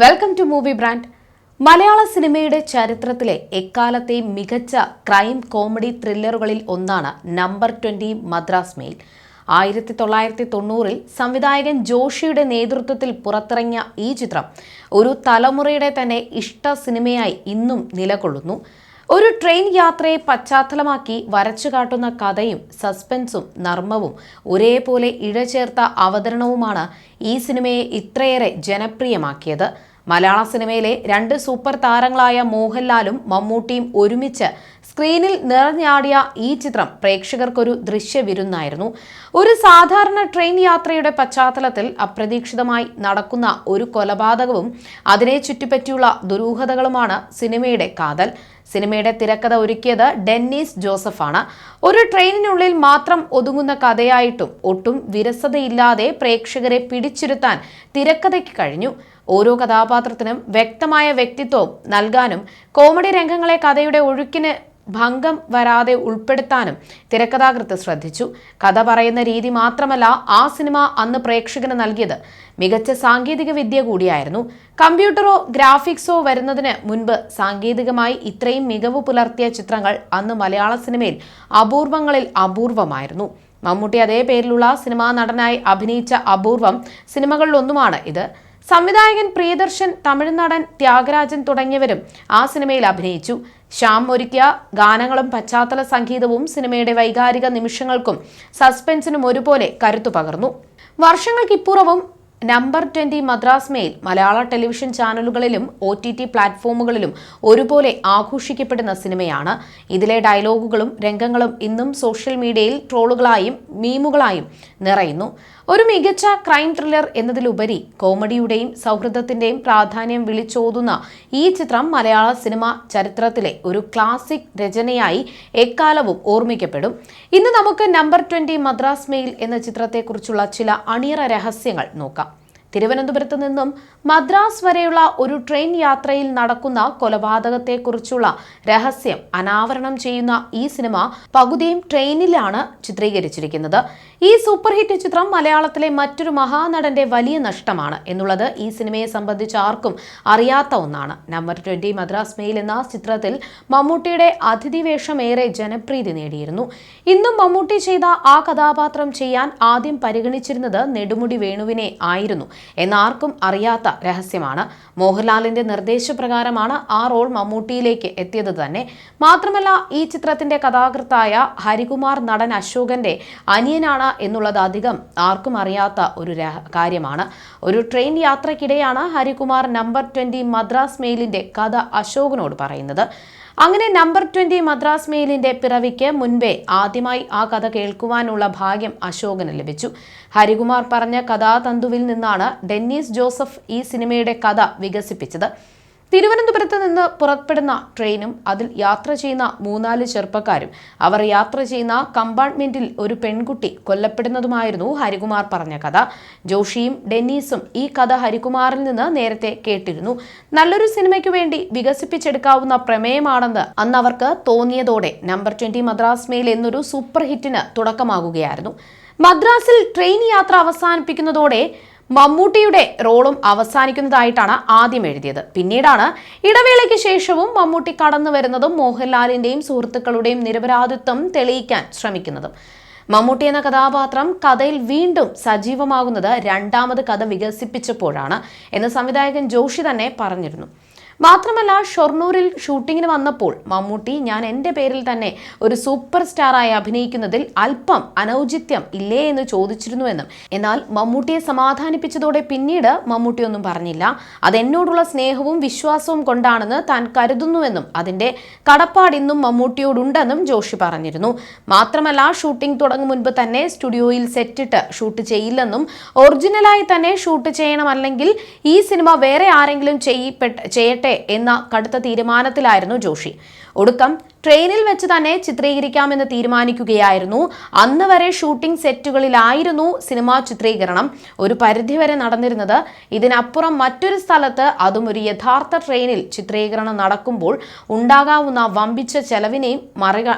Welcome to movie brand മലയാള സിനിമയുടെ ചരിത്രത്തിലെ എക്കാലത്തെയും മികച്ച ക്രൈം കോമഡി ത്രില്ലറുകളിൽ ഒന്നാണ് നമ്പർ ട്വന്റി മദ്രാസ് മെയിൽ ആയിരത്തി തൊള്ളായിരത്തി തൊണ്ണൂറിൽ സംവിധായകൻ ജോഷിയുടെ നേതൃത്വത്തിൽ പുറത്തിറങ്ങിയ ഈ ചിത്രം ഒരു തലമുറയുടെ തന്നെ ഇഷ്ട സിനിമയായി ഇന്നും നിലകൊള്ളുന്നു. ഒരു ട്രെയിൻ യാത്രയെ പശ്ചാത്തലമാക്കി വരച്ചു കാട്ടുന്ന കഥയും സസ്പെൻസും നർമ്മവും ഒരേപോലെ ഇഴചേർത്ത അവതരണവുമാണ് ഈ സിനിമയെ ഇത്രയേറെ ജനപ്രിയമാക്കിയത്. മലയാള സിനിമയിലെ രണ്ട് സൂപ്പർ താരങ്ങളായ മോഹൻലാലും മമ്മൂട്ടിയും ഒരുമിച്ച് സ്ക്രീനിൽ നിറഞ്ഞാടിയ ഈ ചിത്രം പ്രേക്ഷകർക്കൊരു ദൃശ്യവിരുന്നായിരുന്നു. ഒരു സാധാരണ ട്രെയിൻ യാത്രയുടെ പശ്ചാത്തലത്തിൽ അപ്രതീക്ഷിതമായി നടക്കുന്ന ഒരു കൊലപാതകവും അതിനെ ചുറ്റിപ്പറ്റിയുള്ള ദുരൂഹതകളുമാണ് സിനിമയുടെ കാതൽ. സിനിമയുടെ തിരക്കഥ ഒരുക്കിയത് ഡെന്നീസ് ജോസഫാണ്. ഒരു ട്രെയിനിനുള്ളിൽ മാത്രം ഒതുങ്ങുന്ന കഥയായിട്ടും ഒട്ടും വിരസതയില്ലാതെ പ്രേക്ഷകരെ പിടിച്ചിരുത്താൻ തിരക്കഥയ്ക്ക് കഴിഞ്ഞു. ഓരോ കഥാപാത്രത്തിനും വ്യക്തമായ വ്യക്തിത്വവും നൽകാനും കോമഡി രംഗങ്ങളെ കഥയുടെ ഒഴുക്കിന് ഭംഗം വരാതെ ഉൾപ്പെടുത്താനും തിരക്കഥാകൃത്ത് ശ്രദ്ധിച്ചു. കഥ പറയുന്ന രീതി മാത്രമല്ല ആ സിനിമ അന്ന് പ്രേക്ഷകന് നൽകിയത്. മികച്ച സാങ്കേതിക വിദ്യ കൂടിയായിരുന്നു. കമ്പ്യൂട്ടറോ ഗ്രാഫിക്സോ വരുന്നതിന് മുൻപ് സാങ്കേതികമായി ഇത്രയും മികവ് പുലർത്തിയ ചിത്രങ്ങൾ അന്ന് മലയാള സിനിമയിൽ അപൂർവങ്ങളിൽ അപൂർവമായിരുന്നു. മമ്മൂട്ടി അതേ പേരിലുള്ള സിനിമാ നടനായി അഭിനയിച്ച അപൂർവം സിനിമകളിലൊന്നുമാണ് ഇത്. സംവിധായകൻ പ്രിയദർശൻ തമിഴ് നടൻ ത്യാഗരാജൻ തുടങ്ങിയവരും ആ സിനിമയിൽ അഭിനയിച്ചു. ശ്യാം ഒരുക്കിയ ഗാനങ്ങളും പശ്ചാത്തല സംഗീതവും സിനിമയുടെ വൈകാരിക നിമിഷങ്ങൾക്കും സസ്പെൻസിനും ഒരുപോലെ കരുത്തു പകർന്നു. വർഷങ്ങൾക്കിപ്പുറവും നമ്പർ ട്വന്റി മദ്രാസ് മെയിൽ മലയാള ടെലിവിഷൻ ചാനലുകളിലും ഒ ടി ടി പ്ലാറ്റ്ഫോമുകളിലും ഒരുപോലെ ആഘോഷിക്കപ്പെടുന്ന സിനിമയാണ്. ഇതിലെ ഡയലോഗുകളും രംഗങ്ങളും ഇന്നും സോഷ്യൽ മീഡിയയിൽ ട്രോളുകളായും മീമുകളായും നിറയുന്നു. ഒരു മികച്ച ക്രൈം ത്രില്ലർ എന്നതിലുപരി കോമഡിയുടെയും സൗഹൃദത്തിന്റെയും പ്രാധാന്യം വിളിച്ചോതുന്ന ഈ ചിത്രം മലയാള സിനിമ ചരിത്രത്തിലെ ഒരു ക്ലാസിക് രചനയായി എക്കാലവും ഓർമ്മിക്കപ്പെടും. ഇന്ന് നമുക്ക് നമ്പർ ട്വന്റി മദ്രാസ് മെയിൽ എന്ന ചിത്രത്തെക്കുറിച്ചുള്ള ചില അണിയറ രഹസ്യങ്ങൾ നോക്കാം. തിരുവനന്തപുരത്ത് നിന്നും മദ്രാസ് വരെയുള്ള ഒരു ട്രെയിൻ യാത്രയിൽ നടക്കുന്ന കൊലപാതകത്തെക്കുറിച്ചുള്ള രഹസ്യം അനാവരണം ചെയ്യുന്ന ഈ സിനിമ പകുതിയും ട്രെയിനിലാണ് ചിത്രീകരിച്ചിരിക്കുന്നത്. ഈ സൂപ്പർ ഹിറ്റ് ചിത്രം മലയാളത്തിലെ മറ്റൊരു മഹാനടന്റെ വലിയ നഷ്ടമാണ് എന്നുള്ളത് ഈ സിനിമയെ സംബന്ധിച്ച് ആർക്കും അറിയാത്ത ഒന്നാണ്. നമ്പർ ട്വന്റി മദ്രാസ് മെയിൽ എന്ന ചിത്രത്തിൽ മമ്മൂട്ടിയുടെ അതിഥി വേഷം ഏറെ ജനപ്രീതി നേടിയിരുന്നു. ഇന്നും മമ്മൂട്ടി ചെയ്ത ആ കഥാപാത്രം ചെയ്യാൻ ആദ്യം പരിഗണിച്ചിരുന്നത് നെടുമുടി വേണുവിനെ ആയിരുന്നു എന്നാർക്കും അറിയാത്ത രഹസ്യമാണ്. മോഹൻലാലിന്റെ നിർദ്ദേശപ്രകാരമാണ് ആ റോൾ മമ്മൂട്ടിയിലേക്ക് എത്തിയത് തന്നെ. മാത്രമല്ല ഈ ചിത്രത്തിന്റെ കഥാകൃത്തായ ഹരികുമാർ നടൻ അശോകന്റെ അനിയനാണ് എന്നുള്ളത് അധികം ആർക്കും അറിയാത്ത ഒരു കാര്യമാണ്. ഒരു ട്രെയിൻ യാത്രക്കിടെയാണ് ഹരികുമാർ നമ്പർ ട്വന്റി മദ്രാസ് മെയിലിന്റെ കഥ അശോകനോട് പറയുന്നത്. അങ്ങനെ നമ്പർ ട്വന്റി മദ്രാസ് മെയിലിന്റെ പിറവിക്ക് മുൻപേ ആദ്യമായി ആ കഥ കേൾക്കുവാനുള്ള ഭാഗ്യം അശോകന് ലഭിച്ചു. ഹരികുമാർ പറഞ്ഞ കഥാതന്തുവിൽ നിന്നാണ് ഡെന്നീസ് ജോസഫ് ഈ സിനിമയുടെ കഥ വികസിപ്പിച്ചത്. തിരുവനന്തപുരത്ത് നിന്ന് പുറപ്പെടുന്ന ട്രെയിനും അതിൽ യാത്ര ചെയ്യുന്ന മൂന്നാൽ ചെറുപ്പക്കാരും അവർ യാത്ര ചെയ്യുന്ന കമ്പാർട്ട്മെന്റിൽ ഒരു പെൺകുട്ടി കൊല്ലപ്പെടുന്നതുമായിരുന്നു ഹരികുമാർ പറഞ്ഞ കഥ. ജോഷിയും ഡെന്നീസും ഈ കഥ ഹരികുമാറിൽ നിന്ന് നേരത്തെ കേട്ടിരുന്നു. നല്ലൊരു സിനിമയ്ക്ക് വേണ്ടി വികസിപ്പിച്ചെടുക്കാവുന്ന പ്രമേയമാണെന്ന് അന്ന് അവർക്ക് തോന്നിയതോടെ നമ്പർ ട്വന്റി മദ്രാസ് മെയിൽ എന്നൊരു സൂപ്പർ ഹിറ്റിന് തുടക്കമാകുകയായിരുന്നു. മദ്രാസിൽ ട്രെയിൻ യാത്ര അവസാനിപ്പിക്കുന്നതോടെ മമ്മൂട്ടിയുടെ റോളും അവസാനിക്കുന്നതായിട്ടാണ് ആദ്യം എഴുതിയത്. പിന്നീടാണ് ഇടവേളയ്ക്ക് ശേഷവും മമ്മൂട്ടി കടന്നു വരുന്നതും മോഹൻലാലിന്റെയും സുഹൃത്തുക്കളുടെയും നിരപരാധിത്വം തെളിയിക്കാൻ ശ്രമിക്കുന്നതും. മമ്മൂട്ടി എന്ന കഥാപാത്രം കഥയിൽ വീണ്ടും സജീവമാകുന്നത് രണ്ടാമത് കഥ വികസിപ്പിച്ചപ്പോഴാണ് എന്ന് സംവിധായകൻ ജോഷി തന്നെ പറഞ്ഞിരുന്നു. മാത്രമല്ല ഷൊർണൂരിൽ ഷൂട്ടിങ്ങിന് വന്നപ്പോൾ മമ്മൂട്ടി ഞാൻ എന്റെ പേരിൽ തന്നെ ഒരു സൂപ്പർ സ്റ്റാറായി അഭിനയിക്കുന്നതിൽ അല്പം അനൗചിത്യം ഇല്ലേ എന്ന് ചോദിച്ചിരുന്നുവെന്നും എന്നാൽ മമ്മൂട്ടിയെ സമാധാനിപ്പിച്ചതോടെ പിന്നീട് മമ്മൂട്ടി ഒന്നും പറഞ്ഞില്ല അതെന്നോടുള്ള സ്നേഹവും വിശ്വാസവും കൊണ്ടാണെന്ന് താൻ കരുതുന്നുവെന്നും അതിന്റെ കടപ്പാട് ഇന്നും മമ്മൂട്ടിയോടുണ്ടെന്നും ജോഷി പറഞ്ഞിരുന്നു. മാത്രമല്ല ഷൂട്ടിംഗ് തുടങ്ങും മുൻപ് തന്നെ സ്റ്റുഡിയോയിൽ സെറ്റിട്ട് ഷൂട്ട് ചെയ്യില്ലെന്നും ഒറിജിനലായി തന്നെ ഷൂട്ട് ചെയ്യണം അല്ലെങ്കിൽ ഈ സിനിമ വേറെ ആരെങ്കിലും ചെയ്യപ്പെട്ട ചെയ്യട്ടെ എന്ന കടുത്ത തീരുമാനത്തിലായിരുന്നു ജോഷി. ഒടുക്കം ട്രെയിനിൽ വെച്ച് തന്നെ ചിത്രീകരിക്കാമെന്ന് തീരുമാനിക്കുകയായിരുന്നു. അന്ന് വരെ ഷൂട്ടിംഗ് സെറ്റുകളിലായിരുന്നു സിനിമാ ചിത്രീകരണം. ഒരു പരിധിവരെ നടന്നിരുന്നത് ഇതിനപ്പുറം മറ്റൊരു സ്ഥലത്ത് അതും ഒരു യഥാർത്ഥ ട്രെയിനിൽ ചിത്രീകരണം നടക്കുമ്പോൾ ഉണ്ടാകാവുന്ന വമ്പിച്ച ചെലവിനെയും മറിക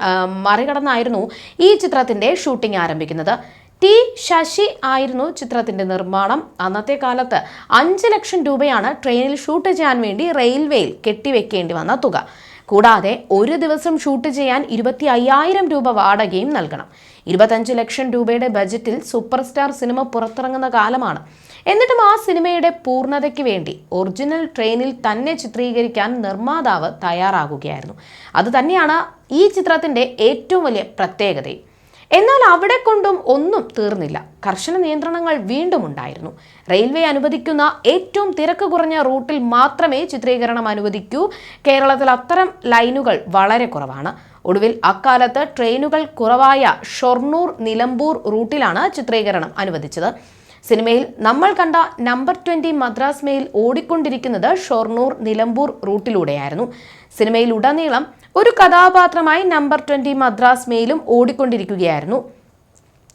മറികടന്നായിരുന്നു ഈ ചിത്രത്തിന്റെ ഷൂട്ടിംഗ് ആരംഭിക്കുന്നത്. ടി ശശി ആയിരുന്നു ചിത്രത്തിന്റെ നിർമ്മാണം. അന്നത്തെ കാലത്ത് അഞ്ച് ലക്ഷം രൂപയാണ് ട്രെയിനിൽ ഷൂട്ട് ചെയ്യാൻ വേണ്ടി റെയിൽവേയിൽ കെട്ടിവെക്കേണ്ടി വന്ന തുക. കൂടാതെ ഒരു ദിവസം ഷൂട്ട് ചെയ്യാൻ ഇരുപത്തി അയ്യായിരം രൂപ വാടകയും നൽകണം. ഇരുപത്തഞ്ച് ലക്ഷം രൂപയുടെ ബജറ്റിൽ സൂപ്പർ സ്റ്റാർ സിനിമ പുറത്തിറങ്ങുന്ന കാലമാണ്. എന്നിട്ടും ആ സിനിമയുടെ പൂർണതയ്ക്ക് വേണ്ടി ഒറിജിനൽ ട്രെയിനിൽ തന്നെ ചിത്രീകരിക്കാൻ നിർമ്മാതാവ് തയ്യാറാകുകയായിരുന്നു. അത് തന്നെയാണ് ഈ ചിത്രത്തിന്റെ ഏറ്റവും വലിയ പ്രത്യേകതയും. എന്നാൽ അവിടെ കൊണ്ടും ഒന്നും തീർന്നില്ല. കർശന നിയന്ത്രണങ്ങൾ വീണ്ടും ഉണ്ടായിരുന്നു. റെയിൽവേ അനുവദിക്കുന്ന ഏറ്റവും തിരക്ക് കുറഞ്ഞ റൂട്ടിൽ മാത്രമേ ചിത്രീകരണം അനുവദിക്കൂ. കേരളത്തിൽ അത്തരം ലൈനുകൾ വളരെ കുറവാണ്. ഒടുവിൽ അക്കാലത്ത് ട്രെയിനുകൾ കുറവായ ഷൊർണൂർ നിലമ്പൂർ റൂട്ടിലാണ് ചിത്രീകരണം അനുവദിച്ചത്. സിനിമയിൽ നമ്മൾ കണ്ട നമ്പർ ട്വന്റി മദ്രാസ് മെയിൽ ഓടിക്കൊണ്ടിരിക്കുന്നത് ഷൊർണൂർ നിലമ്പൂർ റൂട്ടിലൂടെയായിരുന്നു. സിനിമയിൽ ഉടനീളം ഒരു കഥാപാത്രമായി നമ്പർ ട്വന്റി മദ്രാസ് മെയിലും ഓടിക്കൊണ്ടിരിക്കുകയായിരുന്നു.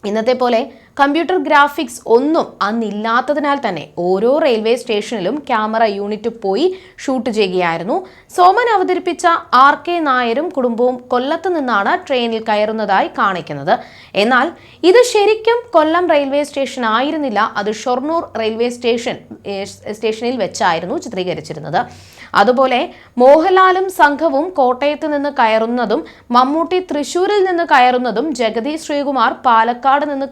ഇന്നത്തെ പോലെ കമ്പ്യൂട്ടർ ഗ്രാഫിക്സ് ഒന്നും അന്നില്ലാത്തതിനാൽ തന്നെ ഓരോ റെയിൽവേ സ്റ്റേഷനിലും ക്യാമറ യൂണിറ്റ് പോയി ഷൂട്ട് ചെയ്യുകയായിരുന്നു. സോമൻ അവതരിപ്പിച്ച ആർ കെ നായരും കുടുംബവും കൊല്ലത്ത് നിന്നാണ് ട്രെയിനിൽ കയറുന്നതായി കാണിക്കുന്നത്. എന്നാൽ ഇത് ശരിക്കും കൊല്ലം റെയിൽവേ സ്റ്റേഷൻ ആയിരുന്നില്ല അത് ഷൊർണൂർ റെയിൽവേ സ്റ്റേഷൻ സ്റ്റേഷനിൽ വെച്ചായിരുന്നു ചിത്രീകരിച്ചിരുന്നത്. അതുപോലെ മോഹൻലാലും സംഘവും കോട്ടയത്ത് നിന്ന് കയറുന്നതും മമ്മൂട്ടി തൃശൂരിൽ നിന്ന് കയറുന്നതും ജഗതി ശ്രീകുമാർ പാലക്കാട് നിന്ന്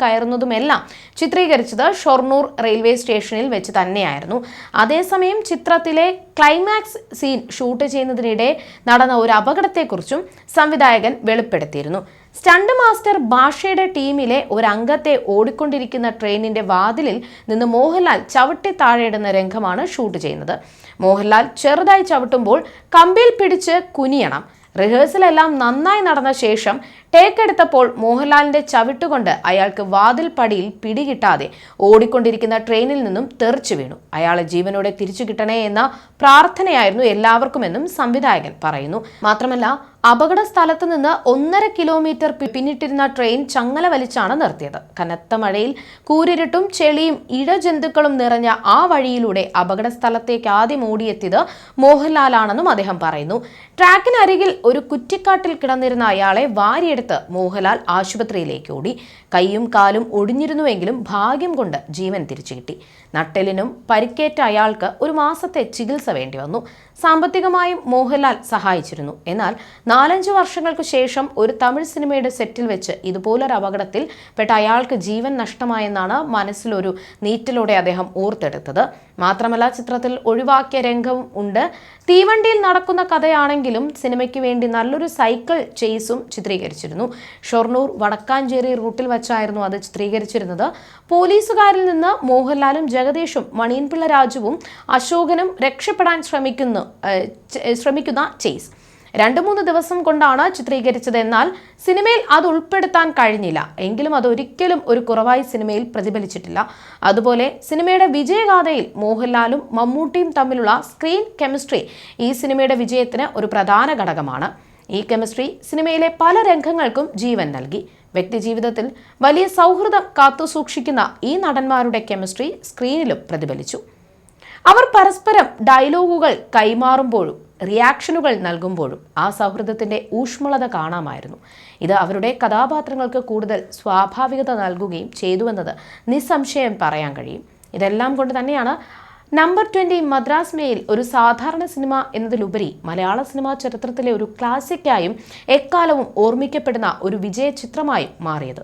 കയറുന്നതുമെല്ലാം ചിത്രീകരിച്ചത് ഷൊർണൂർ റെയിൽവേ സ്റ്റേഷനിൽ വെച്ച് തന്നെയായിരുന്നു. അതേസമയം ചിത്രത്തിലെ ക്ലൈമാക്സ് സീൻ ഷൂട്ട് ചെയ്യുന്നതിനിടെ നടന്ന ഒരു അപകടത്തെക്കുറിച്ചും സംവിധായകൻ വെളിപ്പെടുത്തിയിരുന്നു. സ്റ്റണ്ട് മാസ്റ്റർ ഭാഷയുടെ ടീമിലെ ഒരു അംഗത്തെ ഓടിക്കൊണ്ടിരിക്കുന്ന ട്രെയിനിന്റെ വാതിലിൽ നിന്ന് മോഹൻലാൽ ചവിട്ടി താഴെയിടുന്ന രംഗമാണ് ഷൂട്ട് ചെയ്യുന്നത്. മോഹൻലാൽ ചെറുതായി ചവിട്ടുമ്പോൾ കമ്പിയിൽ പിടിച്ച് കുനിയണം. റിഹേഴ്സൽ എല്ലാം നന്നായി നടന്ന ശേഷം ടേക്ക് എടുത്തപ്പോൾ മോഹൻലാലിന്റെ ചവിട്ടുകൊണ്ട് അയാൾക്ക് വാതിൽ പടിയിൽ പിടികിട്ടാതെ ഓടിക്കൊണ്ടിരിക്കുന്ന ട്രെയിനിൽ നിന്നും തെറിച്ചു വീണു. അയാളെ ജീവനോടെ തിരിച്ചു കിട്ടണേ എന്ന പ്രാർത്ഥനയായിരുന്നു എല്ലാവർക്കുമെന്നും സംവിധായകൻ പറയുന്നു. മാത്രമല്ല അപകട സ്ഥലത്ത് നിന്ന് ഒന്നര കിലോമീറ്റർ പിന്നിട്ടിരുന്ന ട്രെയിൻ ചങ്ങല വലിച്ചാണ് നിർത്തിയത്. കനത്ത മഴയിൽ കൂരിരുട്ടും ചെളിയും ഇഴജന്തുക്കളും നിറഞ്ഞ ആ വഴിയിലൂടെ അപകട സ്ഥലത്തേക്ക് ആദ്യം ഓടിയെത്തിയത് മോഹൻലാലാണെന്നും അദ്ദേഹം പറയുന്നു. ട്രാക്കിനരികിൽ ഒരു കുറ്റിക്കാട്ടിൽ കിടന്നിരുന്ന അയാളെ വാരിയെടുത്ത് മോഹൻലാൽ ആശുപത്രിയിലേക്ക് ഓടി കൈയും കാലും ഒടിഞ്ഞിരുന്നുവെങ്കിലും ഭാഗ്യം കൊണ്ട് ജീവൻ തിരിച്ചു കിട്ടി. നട്ടെലിനും പരിക്കേറ്റ അയാൾക്ക് ഒരു മാസത്തെ ചികിത്സ വേണ്ടി വന്നു. സാമ്പത്തികമായും മോഹൻലാൽ സഹായിച്ചിരുന്നു. എന്നാൽ നാലഞ്ച് വർഷങ്ങൾക്ക് ശേഷം ഒരു തമിഴ് സിനിമയുടെ സെറ്റിൽ വെച്ച് ഇതുപോലൊരു അപകടത്തിൽ പെട്ട അയാൾക്ക് ജീവൻ നഷ്ടമായെന്നാണ് മനസ്സിലൊരു നീറ്റലോടെ അദ്ദേഹം ഓർത്തെടുത്തത്. മാത്രമല്ല ചിത്രത്തിൽ ഒഴിവാക്കിയ രംഗവും ഉണ്ട്. തീവണ്ടിയിൽ നടക്കുന്ന കഥയാണെങ്കിലും സിനിമയ്ക്ക് വേണ്ടി നല്ലൊരു സൈക്കിൾ ചേസും ചിത്രീകരിച്ചിരുന്നു. ഷൊർണൂർ വടക്കാഞ്ചേരി റൂട്ടിൽ വച്ചായിരുന്നു അത് ചിത്രീകരിച്ചിരുന്നത്. പോലീസുകാരിൽ നിന്ന് മോഹൻലാലും ജഗദീഷും മണിയൻപിള്ള രാജുവും അശോകനും രക്ഷപ്പെടാൻ ശ്രമിക്കുന്നു ചേസ്. രണ്ട് മൂന്ന് ദിവസം കൊണ്ടാണ് ചിത്രീകരിച്ചത് എന്നാൽ സിനിമയിൽ അത് ഉൾപ്പെടുത്താൻ കഴിഞ്ഞില്ല. എങ്കിലും അതൊരിക്കലും ഒരു കുറവായി സിനിമയിൽ പ്രതിഫലിച്ചിട്ടില്ല. അതുപോലെ സിനിമയുടെ വിജയഗാഥയിൽ മോഹൻലാലും മമ്മൂട്ടിയും തമ്മിലുള്ള സ്ക്രീൻ കെമിസ്ട്രി ഈ സിനിമയുടെ വിജയത്തിന് ഒരു പ്രധാന ഘടകമാണ്. ഈ കെമിസ്ട്രി സിനിമയിലെ പല രംഗങ്ങൾക്കും ജീവൻ നൽകി. വ്യക്തിജീവിതത്തിൽ വലിയ സൗഹൃദം കാത്തുസൂക്ഷിക്കുന്ന ഈ നടന്മാരുടെ കെമിസ്ട്രി സ്ക്രീനിലും പ്രതിഫലിച്ചു. അവർ പരസ്പരം ഡയലോഗുകൾ കൈമാറുമ്പോഴും റിയാക്ഷനുകൾ നൽകുമ്പോഴും ആ സൗഹൃദത്തിന്റെ ഊഷ്മളത കാണാമായിരുന്നു. ഇത് അവരുടെ കഥാപാത്രങ്ങൾക്ക് കൂടുതൽ സ്വാഭാവികത നൽകുകയും ചെയ്തുവെന്നത് നിസ്സംശയം പറയാൻ കഴിയും. ഇതെല്ലാം കൊണ്ട് തന്നെയാണ് നമ്പർ ട്വന്റി മദ്രാസ് മേയിൽ ഒരു സാധാരണ സിനിമ എന്നതിലുപരി മലയാള സിനിമാ ചരിത്രത്തിലെ ഒരു ക്ലാസിക്കായും എക്കാലവും ഓർമ്മിക്കപ്പെടുന്ന ഒരു വിജയ ചിത്രമായും മാറിയത്.